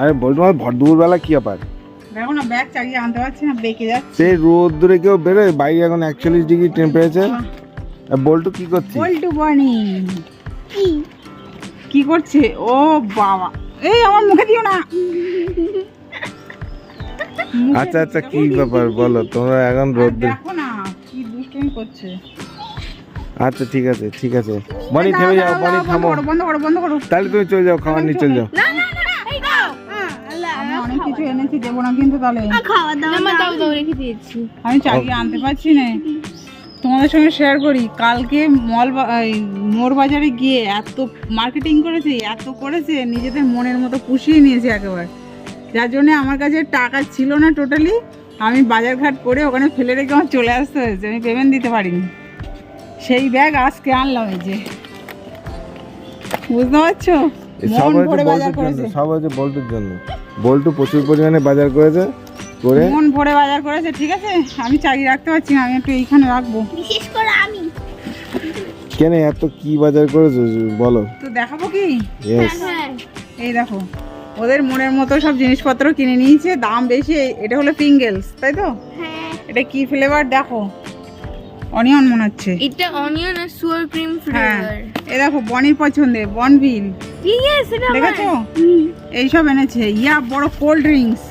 আরে বল তোমার ভর দুপুরবেলা কি ব্যাপার? দেখো না ব্যাগ চালিয়ে আনতে পারছি না বেঁকে যাচ্ছে। সেই রোদ দূরে কেউ বেরোয়? বাইরে এখন একচল্লিশ ডিগ্রি টেম্পারেচার বল্টু কি করছিস বল্টু বানি। কি? করছে? ও বাবা। এই আমার মুখে দিও না। আচ্ছা আচ্ছা কি ব্যাপার বলো তোমরা এখন আর রোদ দেখো না কি দুষ্টুমি করছে। আচ্ছা ঠিক আছে ঠিক আছে। বনি থেমে যাও বনি থামো বন্ধ করো বন্ধ করো বন্ধ করো। তাহলে তুমি চলে যাও খাবার নিয়ে চলে যাও। অনেক কিছু এনেছি দেবো না কিন্তু তাহলে। খাওয়া দাওয়া আমার দাও। দাও রেখে দিয়েছি। আমি চালিয়ে আনতে পারছি না। তোমাদের সঙ্গে শেয়ার করি কালকে মল বা- মোড় বাজারে গিয়ে এত মার্কেটিং করেছে এত করেছে নিজেদের মনের মতো পুষিয়ে নিয়েছে একেবারে। যার জন্য আমার কাছে টাকা ছিল না টোটালি আমি বাজার ঘাট করে ওখানে ফেলে রেখে আমার চলে আসতে হয়েছে আমি পেমেন্ট দিতে পারিনি। সেই ব্যাগ আজকে আনলাম এই যে। বুঝতে পারছ? মন ভরে বাজার করেছে। সব হচ্ছে বল্টুর জন্য। বল্টু প্রচুর পরিমাণে বাজার করেছে করে মন ভরে বাজার করেছে ঠিক আছে? আমি চাকরি রাখতে পারছি না আমি একটু এইখানে রাখব। বিশেষ করে আমি। কেন এত কি বাজার করেছ? বলো। তো দেখাবো কি? হ্যাঁ এই দেখো ওদের মনের মতো সব জিনিসপত্র কিনে নিয়েছে দাম বেশি এটা হলো পিঙ্গেলস তাই তো? হ্যাঁ। এটা কি ফ্লেভার দেখো অনিয়ন মনে হচ্ছে। এটা অনিয়ন আর সুয়ার ক্রিম হ্যাঁ। ফ্লেভার এই দেখো বনির পছন্দে বনভিল। দেখেছ? এইসব এনেছে। ইয়া বড় কোল্ড ড্রিঙ্কস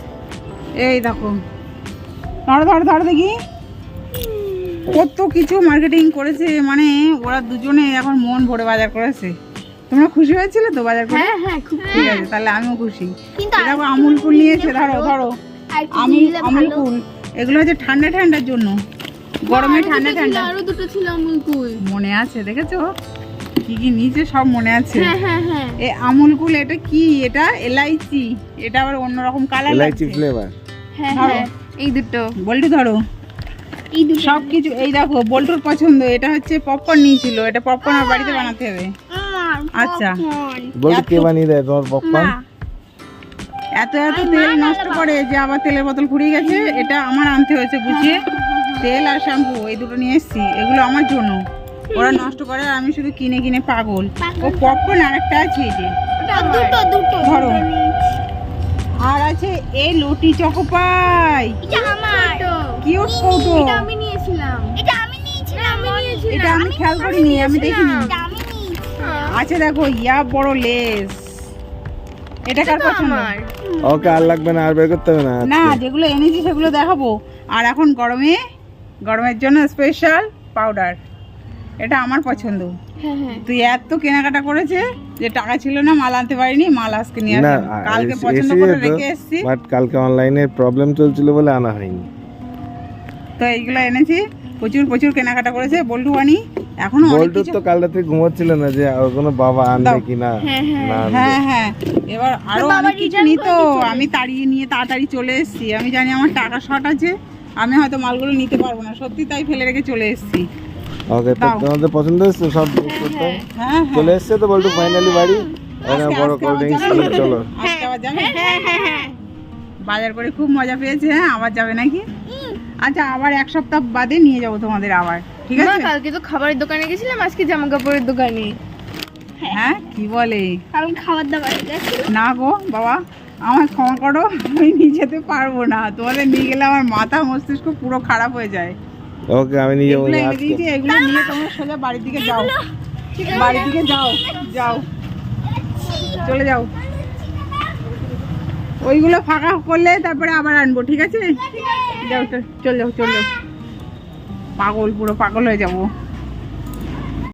এই দেখো। ধরো ধরো ধরো দেখি। কত কিছু মার্কেটিং করেছে। মানে ওরা দুজনে এখন মন ভরে বাজার করেছে। তোমরা খুশি হয়েছিলে তো বাজার করে হ্যাঁ হ্যাঁ খুব ঠিক আছে তাহলে আমিও খুশি। দেখো আমুল কুল নিয়েছে ধরো ধরো। আমি আমুল কুল এগুলো হচ্ছে ঠান্ডা ঠান্ডার জন্য। গরমে ঠান্ডা ঠান্ডা। আরও দুটো ছিল আমুল কুল মনে আছে দেখেছ? কি কি নিচে সব মনে আছে। হ্যাঁ হ্যাঁ হ্যাঁ। এ আমুল কুল এটা কি? এটা এলাইচি। এটা আবার অন্যরকম কালার এলাইচি লাগছে ফ্লেভার হ্যাঁ হ্যাঁ এই দুটো। বল্টু ধরো। এই দুটো। সব কিছু এই দেখো বল্টুর পছন্দ। এটা হচ্ছে পপকর্ন নিয়েছিল। এটা পপকর্ন আর বাড়িতে বানাতে হবে। আচ্ছা। বলটু কে বানিয়ে দেয় তোমার পপকর্ন এত এত তেল নষ্ট করে যে আবার তেলের বোতল ফুরিয়ে গেছে এটা আমার আনতে হয়েছে গুছিয়ে তেল আর শ্যাম্পু এই দুটো নিয়ে এসেছি। এগুলো আমার জন্য। ওরা নষ্ট করে আর আমি শুধু কিনে কিনে পাগল। ও পপকর্ন আর একটা আছে এই যে। দুটো দুটো। ধরো। আর আছে এই লটি চকোপাই এটা আমার। কিউট কৌটো এটা আমি নিয়েছিলাম। এটা আমি নিয়েছিলাম আমি নিয়েছিলাম। এটা আমি খেয়াল করিনি আমি দেখিনি। এটা আমি নিয়েছিলাম। আছে দেখো ইয়া বড় লেস। এটা কার পছন্দ? ওকে আর লাগবে না আর বের করতে হবে না না যেগুলো এনেছি সেগুলো দেখাবো। আর এখন গরমে গরমের জন্য স্পেশাল পাউডার এটা আমার পছন্দ। হ্যাঁ হ্যাঁ। তুই এত কেনাকাটা করেছে যে টাকা ছিল না মাল আনতে পারিনি মাল আজকে নিয়ে আসলাম। কালকে পছন্দ করে রেখে এসেছি। বাট কালকে অনলাইনে প্রবলেম চলছিল বলে আনা হয়নি। তো এইগুলো এনেছি। প্রচুর প্রচুর কেনাকাটা করেছে। বল্টু বানি এখনও অনেক বল্টু তো কাল রাতে ঘুমোচ্ছিল না যে ওর কোনো বাবা আনবে দাও। কি না হ্যাঁ, হ্যাঁ। হ্যাঁ হ্যাঁ। এবার আরও অনেক কিছু নিত আমি তাড়িয়ে নিয়ে তাড়াতাড়ি চলে এসেছি। আমি জানি আমার টাকা শর্ট আছে। আমি হয়তো মালগুলো নিতে পারব না। সত্যি তাই ফেলে রেখে চলে এসেছি। ওকে তো তোমাদের পছন্দ হচ্ছে সব জিনিসপত্র হ্যাঁ হ্যাঁ চলে এসছে তো বল্টু ফাইনালি বাড়ি? বড় কোল্ড ড্রিঙ্কস চলো। আজকে আবার যাবে? হ্যাঁ হ্যাঁ হ্যাঁ বাজার করে খুব মজা পেয়েছে হ্যাঁ আবার যাবে নাকি? আচ্ছা আবার এক সপ্তাহ বাদে নিয়ে যাব তোমাদের আবার ঠিক আছে? কালকে তো খাবারের দোকানে গেছিলাম আজকে জামা কাপড়ের দোকানে। হ্যাঁ কি বলে? কারণ খাবার দাবার গেছি না গো বাবা আমার ক্ষমা করো আমি নিয়ে যেতে পারব না। তোমাদের নিয়ে গেলে আমার মাথা মস্তিষ্ক পুরো খারাপ হয়ে যায়। ওকে আমি নিয়ে যাব এগুলো এনে আজকে। এগুলো নিয়ে তোমরা সোজা বাড়ির দিকে যাও। বাড়ির দিকে যাও যাও। চলে যাও। ওইগুলো ফাঁকা করলে তারপরে আবার আনব ঠিক আছে? যাও চল চল যাও চল। যাও পাগল পুরো পাগল হয়ে যাব।